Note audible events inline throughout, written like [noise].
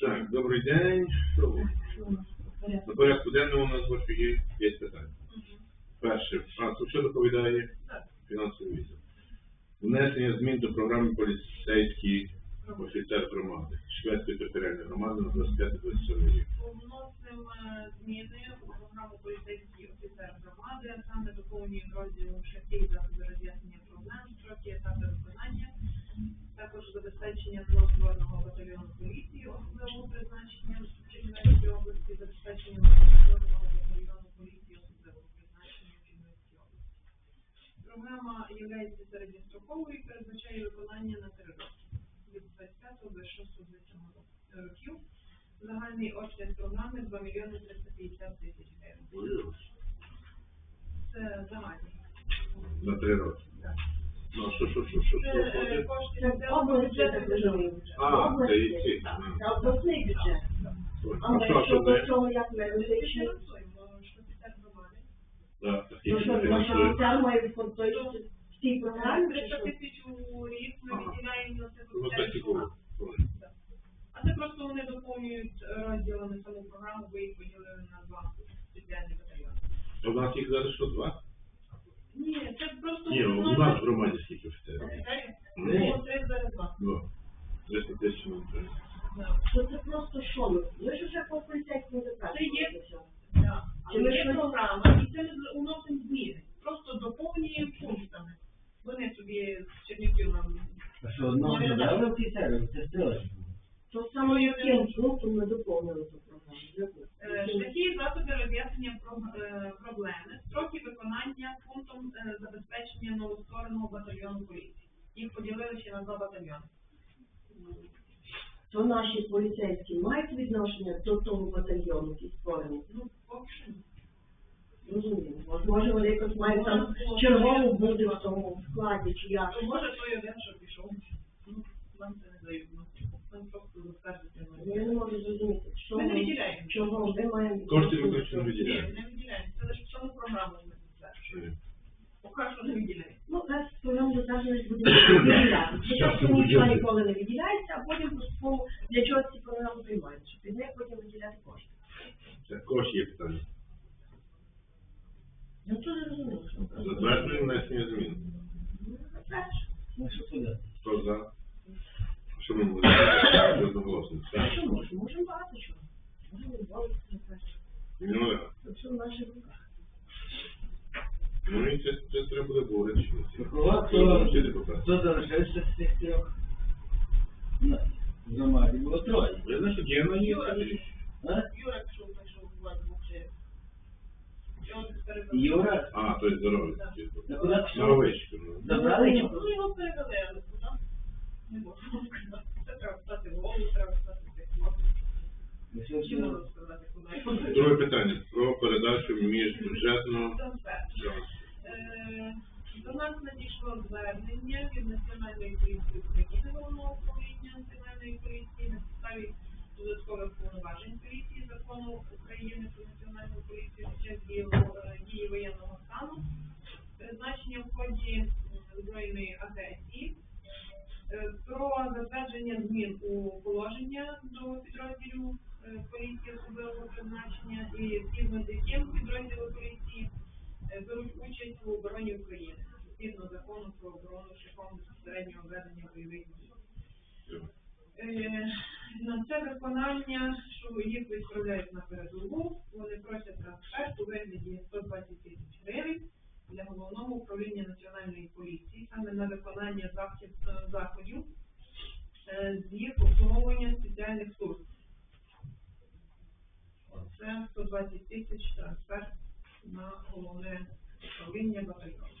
Так, добрий день. На порядку денному у нас бачу є п'ять питань. Перше, а що доповідає фінансовий відділ? Внесення змін до програми поліцейський офіцер громади, Шведської територіальної громади на 25-27 рік. Вносимо е, зміни у програму поліцейський офіцер громади, а саме доповнюємо розділ шляхи засоби роз'яснення проблем, строки етапи виконання, також забезпечення новостворного батальйону поліції, особливого призначення в Чернівецькій області, забезпечення новостворного батальйону поліції, особливого призначення в Чернівецькій області. Програма є середньостроковою і передбачає виконання на три роки від 25 до 26 27 років. Загальний обсяг програми 2 мільйони 350 тисяч гривень. Це загальний. На три роки. Ну, що, що, що, що, що е, державного розумію. бюджету. А, це і ці. Так, а. Це обласний бюджет. А Але що, що щодо це? цього, як ми Ми вирішили, що. Да, то що наша ця має відповідати в цій 300 що? тисяч у рік ми Ага. виділяємо на це Ну, програму. А це просто вони доповнюють розділами саму програму, бо їх поділили на два спеціальні батальйони. А у нас їх зараз що, два? Ні, це просто Ні, у нас в громаді скільки офіцерів? офіцерів. Ні. О, три зараз два. Два. 300 тисяч на три. Да. Що це просто що ми? Ми ж вже по поліцейському Це є. запрацюємо. Да. Чи Але ми є щось- програма, і це ми уносимо зміни. Просто доповнюємо пунктами. Вони собі з Чернівців нам. А що одного Ну, я додали офіцерів? Це стрілочку. То саме яким пунктом ми доповнили цю програму? Яку? Е, Шляхи і засоби роз'яснення про- е, проблеми, строки виконання пунктом е, забезпечення батальйону поліції. Їх поділили ще на два батальйони. То наші поліцейські мають відношення до того батальйону, який створений? Ну, поки що ні. Розумію. От, Може, вони якось мають там чергову бути в тому складі, чи як? То може той один, що пішов. Ну, нам це не дають. Ну, нам просто затвердити. Ну, Я не можу зрозуміти, що Ми не ми, виділяємо. чого ми маємо... Кошти не Ні, не виділяємо. Це лише в цьому програму ми затверджуємо. Поки що не виділяємо. Ну, нас в [coughs] будемо виділяти. Спочатку нічого ніколи не виділяється, а потім поступово для чого ці програми приймають, щоб під них потім виділяти кошти. Це кошти є питання. Я теж розумію, що ми Затверджуємо внесення змін. Затверджую. Ну що туди? Хто за? Що ми можемо? зробити? Одноголосно. А Так. що можемо? Можемо багато чого. Можемо відмовитися затверджувати. Ну, так. Це все в наших руках. Ну і це, це треба буде говорити. Прокурор, Хто хто, хто залишився з цих трьох? В громаді було троє. Ви значить, є на ній. Юра пішов, так що влада мовчає. Його. Юра? А, то є здоров'я. На куди пішов? ну. Забрали чи Ну, його перевели, але куди? Не можу сказати. Це треба стати в голову, треба стати. Ну? Друге питання про передачу міжбюджетного Трансфер. Нас надійшло звернення від Національної поліції України, головного управління Національної поліції на підставі додаткових повноважень поліції закону України про національну поліцію під час дії, е, воєнного стану, призначення в ході збройної агресії, е, про затвердження змін у положення до підрозділів е, поліції особливого призначення і згідно з яким підрозділи поліції беруть участь у обороні України згідно закону про оборону шляхом безпосереднього ведення бойових дій. Е, На це виконання, що їх відправляють на передову, вони просять трансфер у вигляді 120 тисяч гривень для головного управління національної поліції саме на виконання заходів е, з їх обслуговування спеціальних служб. Оце 120 тисяч трансфер на головне управління батальйону.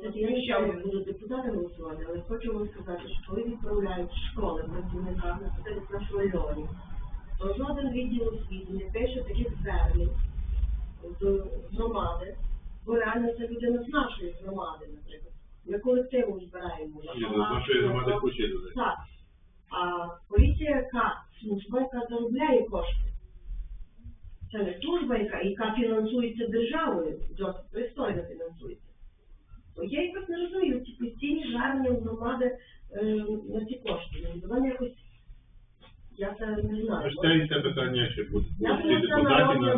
Це я не як депутати голосувати, але хочу вам сказати, що коли відправляють школи працівника на нашого районі, то жоден відділ освіти не пише таких звернень до громади, бо реально це людина з нашої громади, наприклад. Ми колективом збираємо. Ні, ну, з нашої громади куча. Так. А поліція яка служба, яка заробляє кошти. Це не служба, яка, яка фінансується державою, досить пристойно фінансується. То я якось не розумію ці постійні у громади е, на ці кошти. Ну, мене якось, я це не знаю. Ось це питання ще буде. Я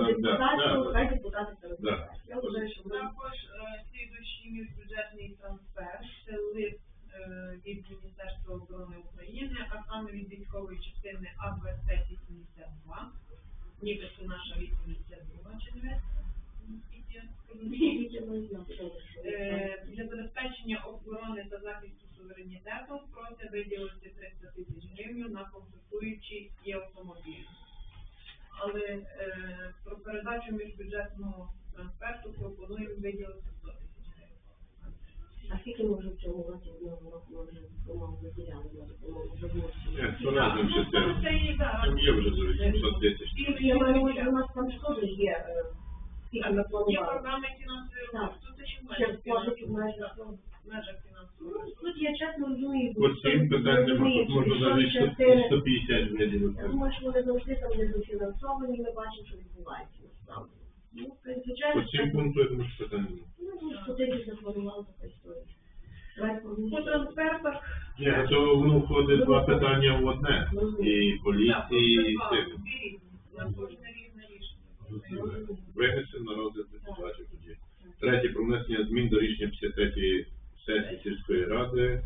депутатів, хай депутати це розглядають. Я вважаю, що ми... Також е, слідуючий міжбюджетний трансфер це лист е, від Міністерства оборони України, а саме від військової частини А-2572, нібито наша 82 чи не наскільки я розумію. Я не знаю, добре, що ви Е, Для забезпечення оборони та захисту суверенітету просять виділити 300 тисяч гривень на комплектуючі і автомобілі. Але е, про передачу міжбюджетного трансферту пропонуємо виділити 100 тисяч. А скільки ми вже в цьому році одного року ми вже допомогу виділяли на допомогу Ні, заборці? це Ну, Там є вже за 800 тисяч. Я маю на увазі, виділяли. у нас там теж є, е, скільки ми Є програми тут ще в межах Ну. Тут я чесно розумію, По цим тут можна навіть 150 Я виділити. думаю, що вони завжди там недофінансовані, ми бачимо, що відбувається насправді. Ну, По звичайно, цим пункту, я думаю, що питань немає. ну, що ти запланував така історія. Давай По проголосуємо. трансфертах Ні, а то воно входить два питання в одне. І поліції, і цих. Винесено на розгляд депутатів тоді. Третє, про внесення змін до рішення 53 сесії сільської ради.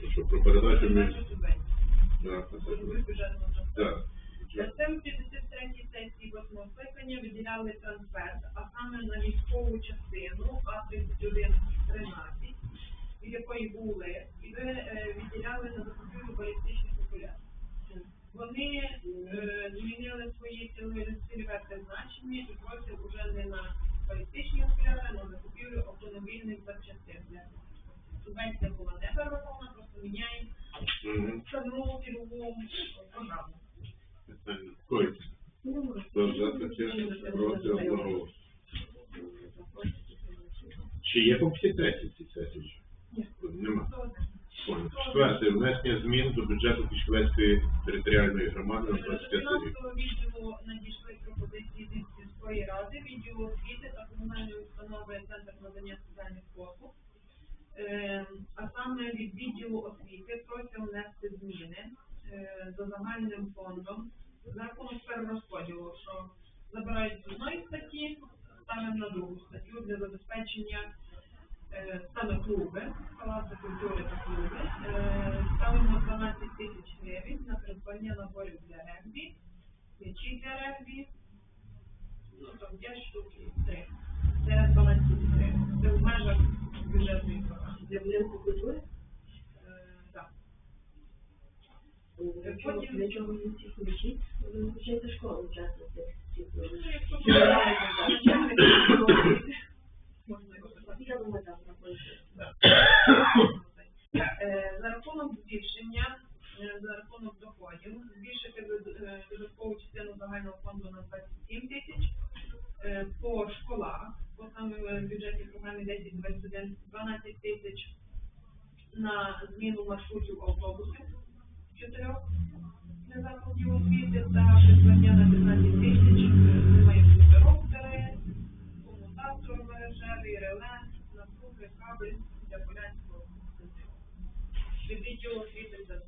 Прошу про передачу між... Так, так. В 53 сесії 8 скликання виділяли трансферт, а саме на військову частину А3113, від якої був лист, і ви е, відділяли на закупівлю балістичних окулярів. Вони е, змінили свої цільове цільове призначення і просять уже не на балістичні окуляри, а на закупівлю автомобільних запчастин. Субвенція була не перерахована, просто міняємо Мгм. саму цільову програму. За таке проти одного? Чи є по третій ці сесії? Нема. Четверте, внесення змін до бюджету Кішковецької територіальної громади на 25 рік. відділу надійшли пропозиції від сільської ради, відділу освіти та комунальної установи Центр надання соціальних послуг. Е, А саме від відділу освіти просять внести зміни за загальним фондом за рахунок перерозподілу, що забирають з одної статті, ставимо на другу статтю для забезпечення е, саме клуби, палаци культури та клуби, е, ставимо 12 тисяч гривень на придбання наборів для регбі, м'ячі для регбі, ну там 5 штук і 3. Це 12 тисяч гривень. Це в межах бюджетної програми. Для будинку культури? Подивитися, начальник школи, можна його записати. Я думаю, так, напишу. Е, За рахунок збільшення, е, за рахунок доходів, збільшити е, частину загального фонду на 27 тисяч, е, по школах, по саме в бюджетній програмі 10-21, 12 тисяч на зміну маршрутів автобусів чотирьох для освіти та придбання на 15 тисяч, е, немає роутери, комутатор реле, напруги, кабель для полянського відділу освіти це.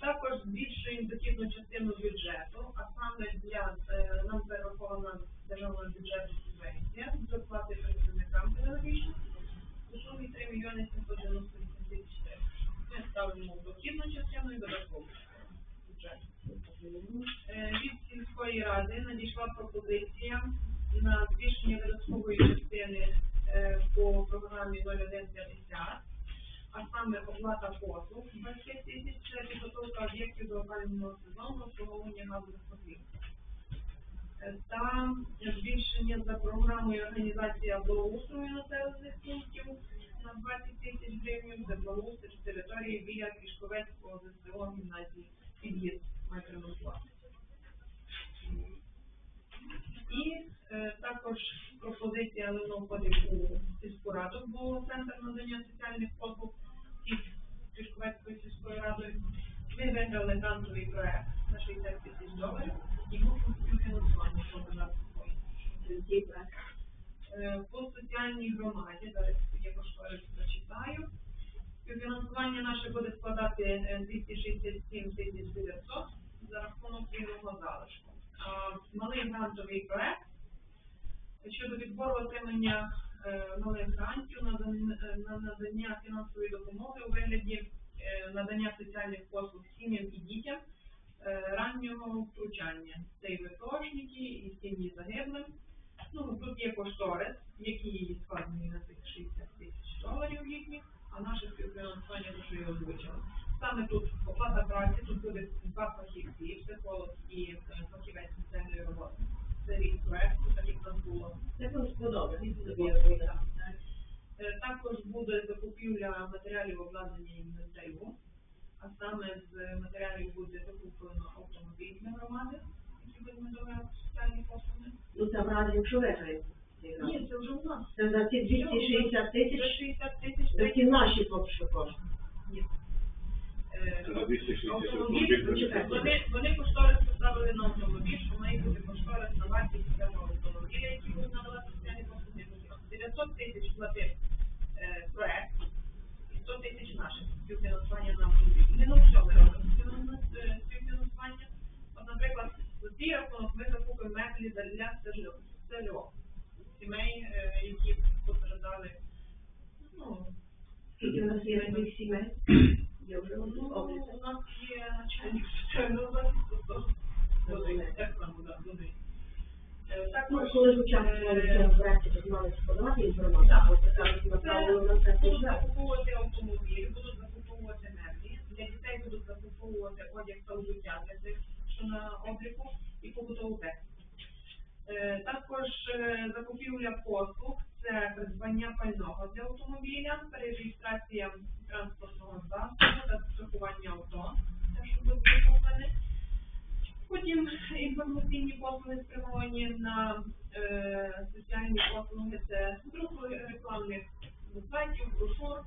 Також збільшуємо дохідну частину бюджету, а саме для е, нам перерахована державного бюджету субвенція доплати працівникам педагогічним у сумі 3 мільйони 798 тисяч. Ми ставимо дохідну частину і додаткову. Е, Від сільської ради надійшла пропозиція на збільшення видаткової частини е, по програмі 0150, а саме оплата послуг 20 тисяч, це підготовка об'єктів до опалювального сезону, обслуговування газових котлів. Е, Та збільшення за програмою організації благоустрою населених пунктів на 20 тисяч гривень за благоустрій території біля Кішковецького ЗСО гімназії під'їзд майкронплати. І е, також пропозиція, воно входить у сільську раду, бо центр надання соціальних послуг із Кішковецькою сільською радою. Ми виграли грантовий проект на 60 тисяч доларів і мусимо співфінансування проект? Е, По соціальній громаді, зараз я кошторис прочитаю. Співфінансування наше буде складати е, 267 тисяч 900 за рахунок вільного залишку. Малий грантовий проект щодо відбору отримання е, малих грантів на дан- е, на надання фінансової допомоги у вигляді е, надання соціальних послуг сім'ям і дітям е, раннього втручання. Це і ВПОшники, і сім'ї загиблих. Ну, тут є кошторис, який складений на цих 60 тисяч доларів їхніх, а наше співфінансування дуже і озвучено. Саме тут оплата праці, тут буде два фахівці, психолог і е, фахівець соціальної роботи. Це рік проекту, так як там було. Це вам сподобається. Так. Е, Також буде закупівля матеріалів обладнання інвентарю, а саме з матеріалів буде закуплено автомобіль для громади, Ну це в разі, якщо виграєте. Ні, це вже у нас. Це за ці 260 Це тисяч, 60 тисяч. це ті наші що кошти. Ні. Е, на 260 автомобіль, автомобіль Вони, вони кошторис поставили на автомобіль, що має бути кошторис на вартість цього автомобіля, який надавати соціальні послуги. 900 тисяч платив е, проект, і 100 тисяч наших співфінансування на автомобіль. Ми на все цей рахунок ми закупимо меблі для сельок, сімей, е, які постраждали. Ну, Скільки у нас є таких сімей? [clears throat] Я вже вам Ну, у нас є начальник соціального захисту, так само, да, вони. Е, Ну, Також, коли ж участвували в е, проєкті, то знали, що подавати інформацію, Так. бо це кажуть, направили на це будуть вже. закуповувати автомобіль, будуть закуповувати меблі, для дітей будуть закуповувати одяг та взуття для тих, що на обліку, і побутову техніку. Е, Також е, закупівля послуг, це придбання пального для автомобіля, перереєстрація транспортного засобу та страхування авто, те, що буде закуплене. Потім інформаційні послуги спрямовані на е, соціальні послуги, це друк рекламних сайтів, брошур,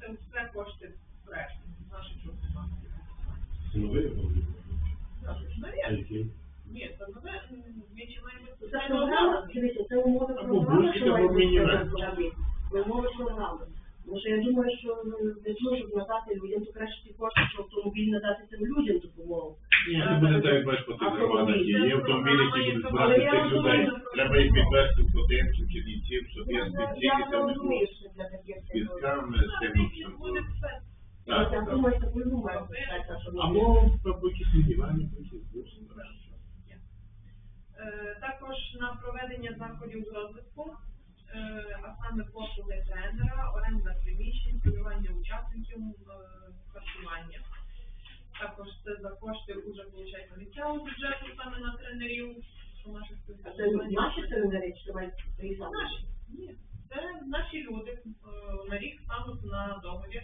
це все кошти проекту наших журналістів. Новий автомобіль. Ні, це нове, м, має бути Це це умови програми, що має бути Це умови програми. Тому що я думаю, що ну, для того, щоб надати людям, то краще ті кошти, що автомобіль надати цим людям допомогу. Ні, це буде так, як бачиш, по тих громадах є. Є автомобілі, які будуть брати цих людей. Треба їх підвести в будинки, чи дійців, щоб Я специфіки, там розумію, що для з пісками, з тим, що буде. Так, так. Або по якісь мінімальні, по якісь більше. Е, Також на проведення заходів з розвитку, а саме послуги тренера, оренда приміщень, керування учасників, е, харчування. Також це за кошти вже виходить місцевого бюджету саме на тренерів, А це наші тренери, чи приїжджати? Наші. Ні. Це наші люди е, на рік стануть на договір.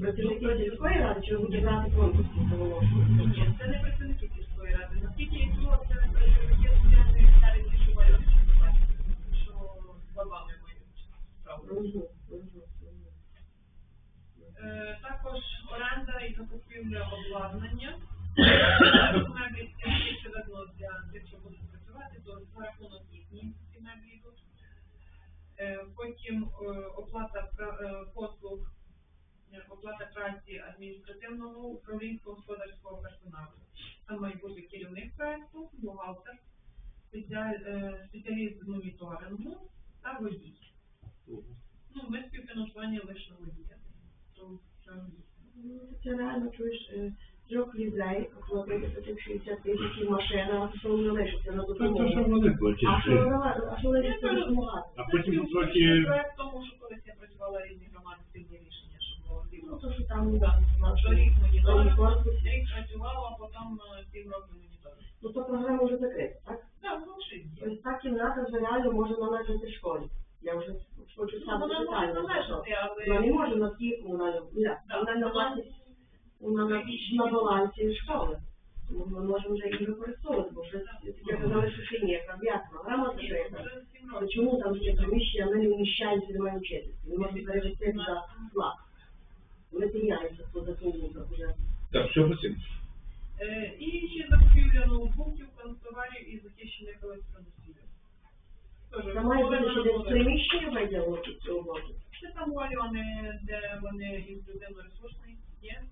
Працівники сільської ради, чи ви будете брати конкурс? Ні, це не працівники сільської ради. Наскільки я чула, це працівники соціальної сфери мгм. Е, Також оренда і закупівля обладнання. Е, Потім е, оплата послуг, оплата праці адміністративного управлінського господарського персоналу. Там має бути керівник проекту, бухгалтер, спеціаліст з моніторингу та водій. Ну, ми співфінансування лише на водія. То Це реально, чуєш, е, трьох ліцей, оплатити по тих 60 тисяч машина, а що не лишиться на Це те, що вони А платять. а що лишиться допомагати? А потім трохи... проект, тому що колись я працювала різні громади спільні рішення, що було Ну, то, що там, Так, що рік моніторинг, Моніторинг. рік працювала, а потім е, сім років моніторинг. ну, то програма вже закрита, так? Ось та кімната вже реально може належати школі. Я вже хочу Ну, сам Вона може але... Вона не може на всі комунальні, власність, на, балансі школи. Ми можемо вже її використовувати, бо вже таке казали, що ще ні, яка програма закрита. Але чому там є приміщення, ми не вміщаємося, немає вчитися. Ми можемо перевести за склад. Ми тіняємося по закону вже. Так, що по? Е, І ще закупівля ноутбуків, канцтоварів і захищених електроносіїв. Теж має бути, що десь приміщення виділено під цю роботу. Це там у Альони, де вони інклюзивно-ресурсний є.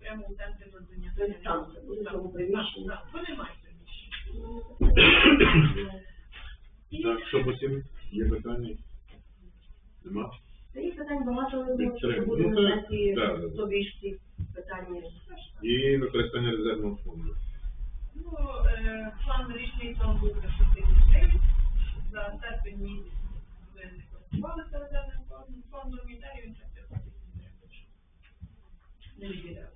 Прямо у центрі надання. Там це буде в цьому приміщенні. Так, вони мають приміщення. Так, що по потім? Є питання? Нема? Та їх питань багато, але думаю, що Підтримую. буде Ну, так. тобі ж ці питання. І використання резервного фонду. Ну, е, план річний план був на 6 гривень. За серпень місяць ми не користувалися резервним фондом, і далі він ще 15 гривень. Не відділяв.